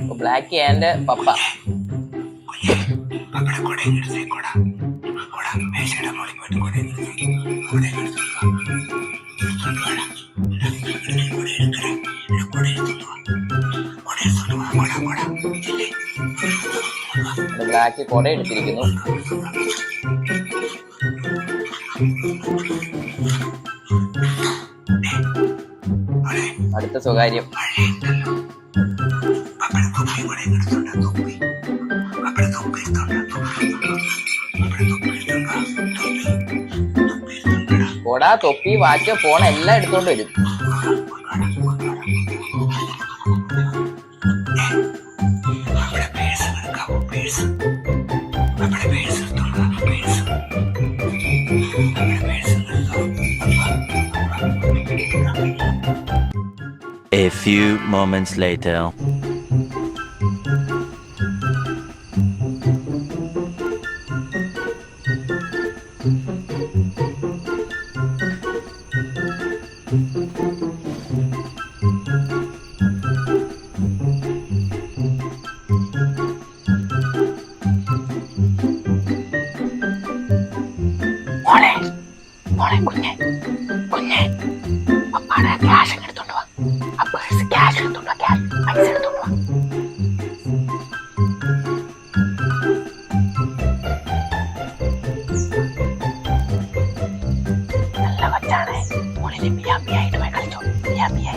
Black and papa. Black കൊട എടുത്തിരിക്കുന്നു. അടുത്ത സ്വകാര്യം. കൊടാ തൊപ്പി വാച്ച ഫോൺ എല്ലാം എടുത്തോണ്ട് വരും A few moments later. മോളെ കുഞ്ഞെ കുഞ്ഞെ പപ്പാടെ ക്യാഷ് എടുത്തോണ്ട് വാ. ആ ക്യാഷ് എടുത്തോണ്ട് വാ ക്യാഷ് പൈസ എടുത്തോണ്ട് വാ. നല്ല വച്ചാണ് മോളിലെ ബിയാ ബിയായിട്ട് കളിച്ചോ. ബിയാ